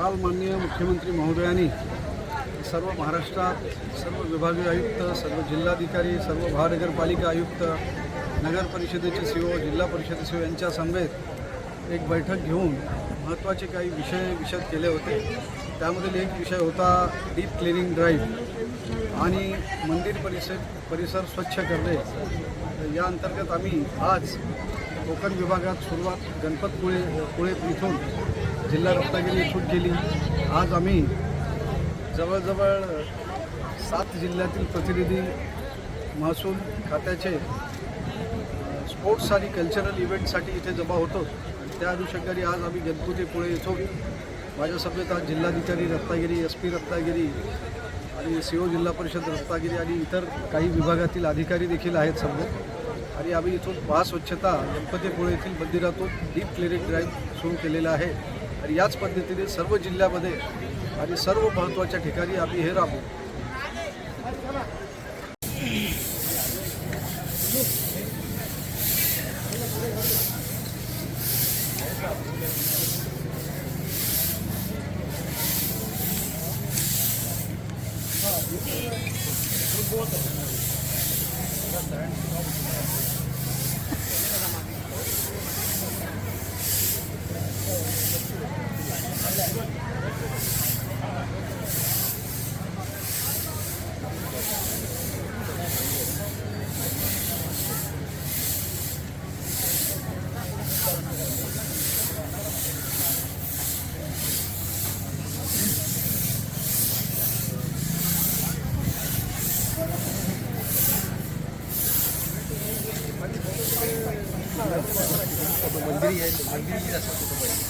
काल माननीय मुख्यमंत्री महोदयांनी सर्व महाराष्ट्रात सर्व विभागीय आयुक्त सर्व जिल्हाधिकारी सर्व महानगरपालिका आयुक्त नगर परिषदेचे सी ओ जिल्हा परिषद सी ओ यांच्या समवेत एक बैठक घेऊन महत्त्वाचे काही विषय विषद केले होते. त्यामधील एक विषय होता डीप क्लिनिंग ड्राईव्ह आणि मंदिर परिसर परिसर स्वच्छ करणे. या अंतर्गत आम्ही आज कोकण विभागात सुरुवात गणपतपुळे पुळे इथून जिल्हा रत्नागिरी छूट केली. आज आम्ही जवळजवळ सात जिल्ह्यातील प्रतिनिधी महसूल खात्याचे स्पोर्ट्स आणि कल्चरल इव्हेंटसाठी इथे जमा होतो. आणि त्या अनुषंगाने आज आम्ही गणपतीपुळे इथून माझ्या सभेत आज जिल्हाधिकारी रत्नागिरी एस पी रत्नागिरी आणि सी ओ जिल्हा परिषद रत्नागिरी आणि इतर काही विभागातील अधिकारी देखील आहेत समजा आणि आम्ही इथून महास्वच्छता गणपतीपुळे येथील मंदिरातून डीप क्लिनिक ड्राईव्ह सुरू केलेला आहे आणि याच पद्धतीने सर्व जिल्ह्यामध्ये आणि सर्व महत्त्वाच्या ठिकाणी आम्ही हे राबू मंदिर मंदिर की दशा तो भाई